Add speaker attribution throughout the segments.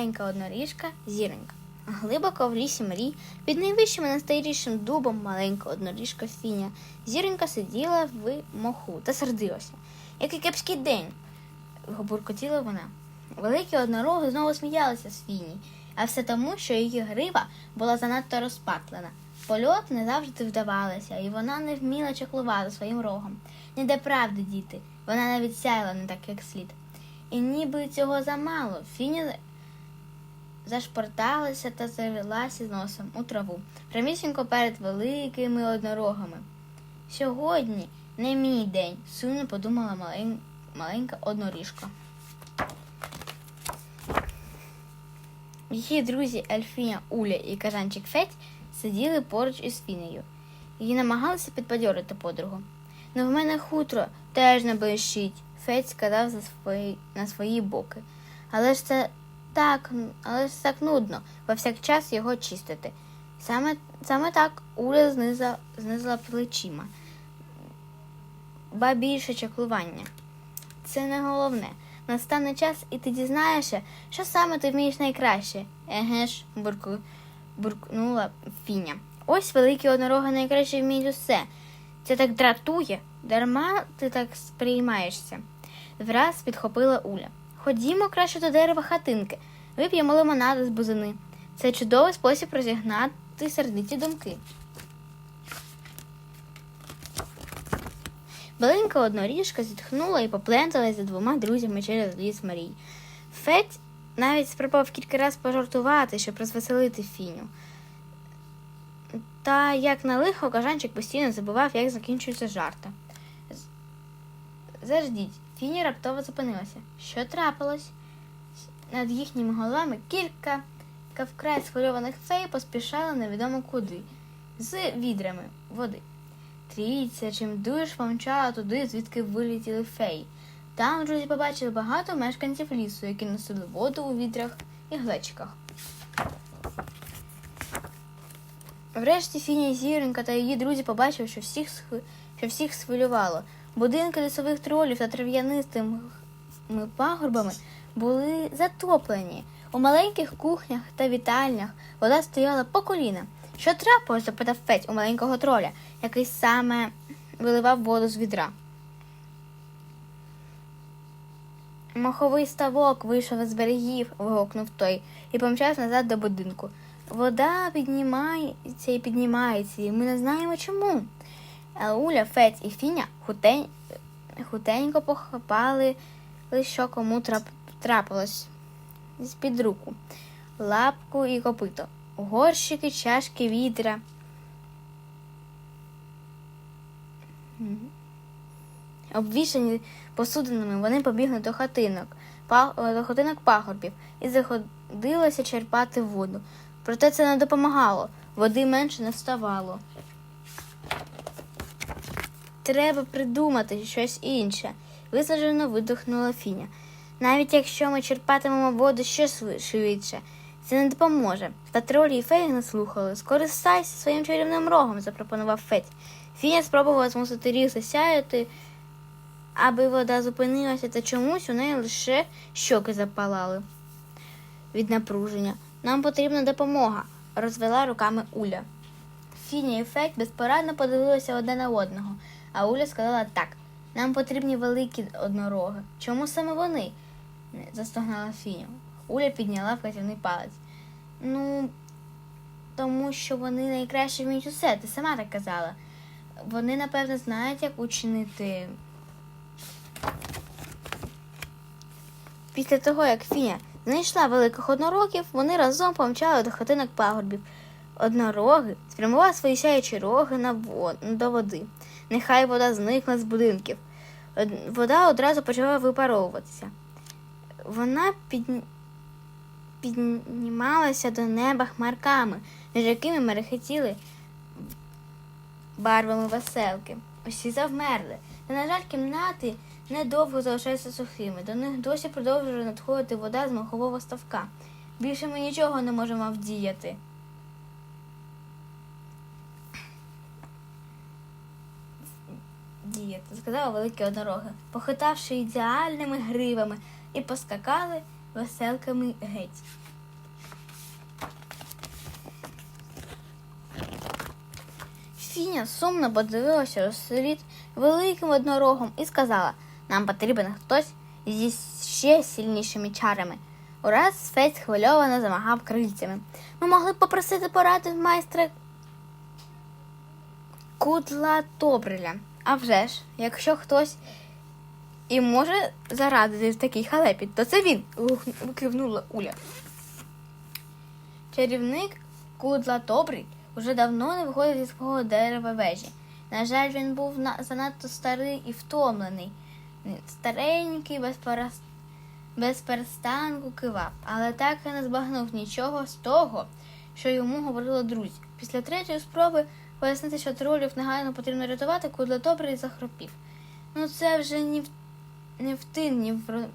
Speaker 1: маленька одноріжка зіронька. Глибоко в лісі мрій, під найвищим і найстарішим дубом маленька одноріжка Фіня. Зіронька сиділа в моху та сердилася. Який кепський день, буркотіла вона. Великі однороги знову сміялися з Фіні, а все тому, що її грива була занадто розпатлена. Польот не завжди вдавалося, і вона не вміла чеклувати своїм рогом. Ніде правди, діти, вона навіть сяяла не так, як слід. І ніби цього замало, Фіня зашпорталася та зарилася носом у траву, прямісінько перед великими однорогами. Сьогодні не мій день, сумно подумала малень... маленька одноріжка. Її друзі Ельфіня, Уля і кажанчик Федь сиділи поруч із Фінею і намагалися підбадьорити подругу. Ну, в мене хутро теж не блищить, Федь сказав за свої, на свої боки. Але ж це так, але ж так нудно, повсякчас його чистити. Саме, саме так Уля зниза, знизила плечима. Ба більше чаклування. Це не головне. Настане час, і ти дізнаєшся, що саме ти вмієш найкраще. Еге ж, бурку, буркнула Фіня. Ось великі однороги найкраще вміють усе. Це так дратує, дарма ти так сприймаєшся. Враз підхопила Уля. Ходімо краще до дерева хатинки, вип'ємо лимонаду з бузини. Це чудовий спосіб розігнати сердиті думки. Маленька одноріжка зітхнула і попленталась за двома друзями через ліс Марій. Федь навіть спробував кілька разів пожартувати, щоб розвеселити Фіню. Та як на лихо, кажанчик постійно забував, як закінчуються жарти. Заждіть, Фіня раптово зупинилася. Що трапилось? Над їхніми головами кілька вкрай схвильованих фей поспішали невідомо куди, з відрами води. Трійця чим дуже помчала туди, звідки вилетіли феї. Там друзі побачили багато мешканців лісу, які носили воду у відрах і глечиках. Врешті Фіня і Зіронька та її друзі побачили, що всіх, що всіх схвилювало. Будинки лісових тролів та трав'янистими пагорбами були затоплені. У маленьких кухнях та вітальнях вода стояла по коліна. Що трапилось? запитав Федь у маленького троля, який саме виливав воду з відра. Маховий ставок вийшов із берегів, вигукнув той, і помчав назад до будинку. Вода піднімається і піднімається, і ми не знаємо чому. А Уля, Фець і Фіня хутень... хутенько похопали, що кому трап... трапилось з-під руку, лапку і копито, горщики, чашки, відра. Обвішані посудинами, вони побігли до хатинок, е, до хатинок пагорбів і заходилися черпати воду. Проте це не допомагало, води менше не ставало. Треба придумати щось інше, висаджено видихнула Фіня. Навіть якщо ми черпатимемо воду ще швидше, це не допоможе. Та тролі і феї не слухали. Скористайся своїм чарівним рогом, запропонував Федь. Фіня спробувала змусити ріг засяяти, аби вода зупинилася, та чомусь у неї лише щоки запалали від напруження. Нам потрібна допомога, розвела руками Уля. Фіня і Федь безпорадно подивилися одне на одного, а Уля сказала так: нам потрібні великі однороги. Чому саме вони? застогнала Фіня. Уля підняла вказівний палець. Ну, тому що вони найкраще вміють усе, ти сама так казала. Вони, напевно, знають, як учинити. Після того, як Фіня знайшла великих однорогів, вони разом помчали до хатинок пагорбів. Однороги спрямували свої сяючі роги на вод... до води. Нехай вода зникла з будинків. Вода одразу почала випаровуватися. Вона під... піднімалася до неба хмарками, між якими мерехетіли барвами веселки. Усі завмерли. Та, на жаль, кімнати недовго залишаються сухими. До них досі продовжує надходити вода з махового ставка. Більше ми нічого не можемо вдіяти. дід, сказав великі одороги, похитавши ідеальними гривами і поскакали веселками геть. Фіня сумно подивилася розслід великим однорогом і сказала нам потрібен хтось зі ще сильнішими чарами. Ураз Фець хвильовано замагав крильцями. Ми могли б попросити поради майстра Кудла Добриля. А вже ж, якщо хтось і може зарадити в такій халепі, то це він, кивнула Уля. Чарівник Кудла Добрий уже давно не виходив зі свого дерева вежі. На жаль, він був на- занадто старий і втомлений. Старенький, без, перес- без перестанку кивав, але так і не збагнув нічого з того, що йому говорили друзі. Після третьої спроби пояснити, що тролів негайно потрібно рятувати, Кудла Добрий захропів. Ну це вже ні в, ні в тин, ні в,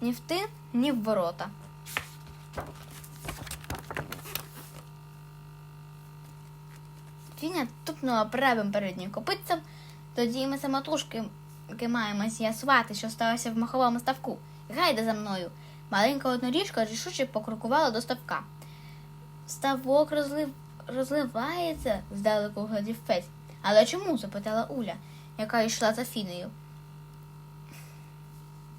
Speaker 1: ні в тин, ні в ворота. Фіня тупнула правим переднім копитцем, тоді ми самотужки маємо з'ясувати, що сталося в маховому ставку. Гайда за мною. Маленька одноріжка рішуче покрокувала до ставка. Ставок розлив... розливається, здалеку глядів Фець. Але чому? запитала Уля, яка йшла за Фінею.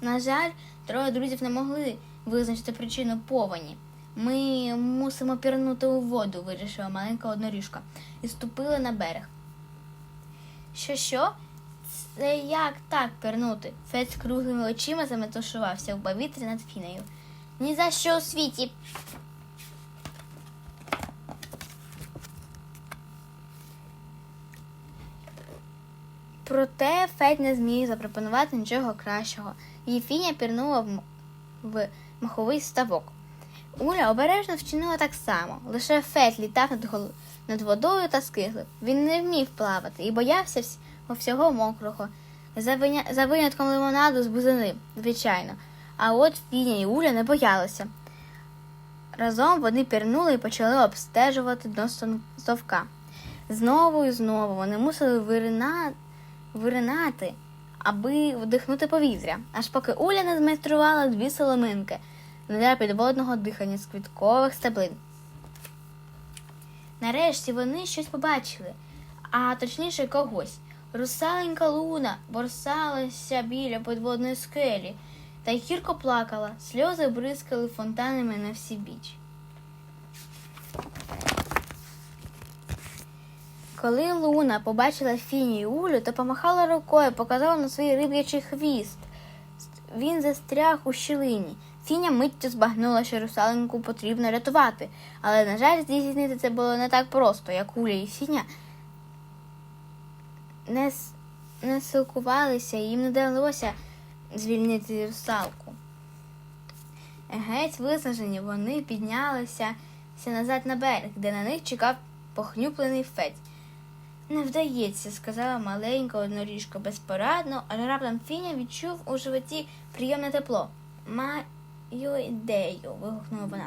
Speaker 1: На жаль, троє друзів не могли визначити причину повені. Ми мусимо пірнути у воду, вирішила маленька одноріжка, і ступили на берег. Що що? Це як так пірнути? Фець круглими очима заметушувався в повітрі над фінею. Ні за що у світі. Проте Федь не зміг запропонувати нічого кращого, і Фіня пірнула в, в маховий ставок. Уля обережно вчинила так само, лише Федь літав над, гол... над водою та скиглив. Він не вмів плавати і боявся вс... всього мокрого, за, виня... за винятком лимонаду з бузини, звичайно. А от Фіня і Уля не боялися. Разом вони пірнули і почали обстежувати дно ставка. Знову і знову вони мусили вирина... виринати, аби вдихнути повітря, аж поки Уля не змайструвала дві соломинки для підводного дихання з квіткових стеблин. Нарешті вони щось побачили, а точніше когось. Русаленька луна борсалася біля підводної скелі та гірко плакала, сльози бризкали фонтанами на всі біч. Коли Луна побачила Фіні і Улю, то помахала рукою, показала на свій риб'ячий хвіст. Він застряг у щілині. Фіня миттю збагнула, що русаленьку потрібно рятувати, але, на жаль, здійснити це було не так просто, як Уля і Фіня не, не силкувалися, їм не вдалося звільнити русалку. Геть виснажені, вони піднялися назад на берег, де на них чекав похнюплений фець. Не вдається, сказала маленька одноріжка безпорадно, аж раптом Фіня відчув у животі приємне тепло. Маю ідею. вигукнула вона.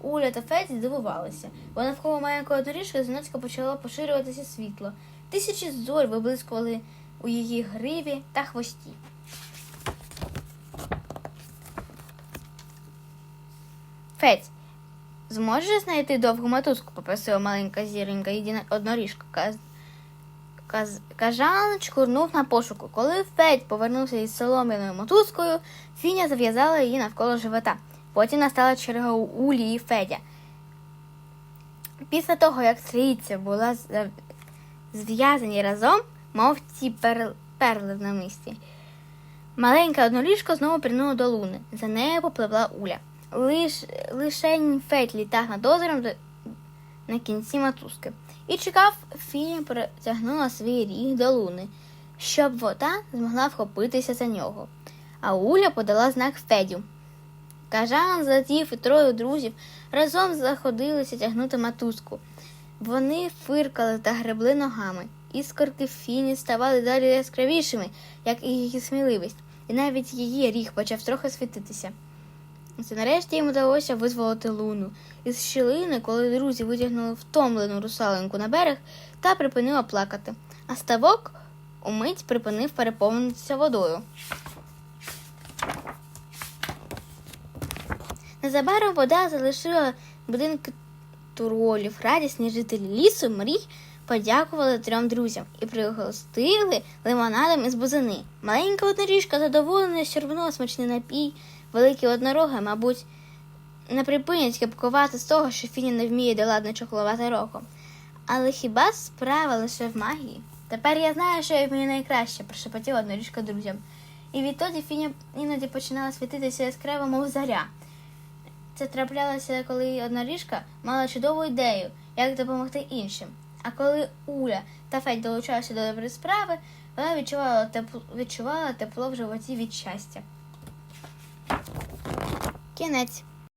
Speaker 1: Уля та Фець здивувалися, бо навколо маленької одноріжки зненацька почало поширюватися світло. Тисячі зорь виблискували у її гриві та хвості. Фець, зможеш знайти довгу мотузку? попросила маленька зіронька одноріжка. Кажан чкурнув на пошуку. Коли Федь повернувся із солом'яною мотузкою, Фіня зав'язала її навколо живота. Потім настала черга у Улі і Федя. Після того, як стрійця була зв'язані разом, мов ці пер... перли на місці. Маленька одноліжка знову прийнула до луни. За нею попливла Уля. Лиш... Лишень Федь літав над озером до... на кінці мотузки. І чекав, Фіня протягнула свій ріг до луни, щоб вода змогла вхопитися за нього. А Уля подала знак Федю. Кажан, Златів і троє друзів разом заходилися тягнути мотузку. Вони фиркали та гребли ногами. Іскорки фіні ставали далі яскравішими, як і її сміливість, і навіть її ріг почав трохи світитися. Це нарешті їм вдалося визволити луну із щілини, коли друзі витягнули втомлену русаленьку на берег та припинила плакати, а ставок умить припинив переповнитися водою. Незабаром вода залишила будинки туролів, радісні жителі лісу, мрій подякували трьом друзям і пригостили лимонадом із бузини. Маленька одноріжка задоволена сьорбнула смачний напій, великі однороги, мабуть, не припинять кепкувати з того, що Фіня не вміє доладно чоклувати роком. Але хіба справа лише в магії? Тепер я знаю, що вмію найкраще, прошепотіла одноріжка друзям. І відтоді Фіня іноді починала світитися яскраво, мов заря. Це траплялося, коли одноріжка мала чудову ідею, як допомогти іншим. А коли Уля та Федь долучалися до доброї справи, вона відчувала тепло, відчувала тепло в животі від щастя. Кінець.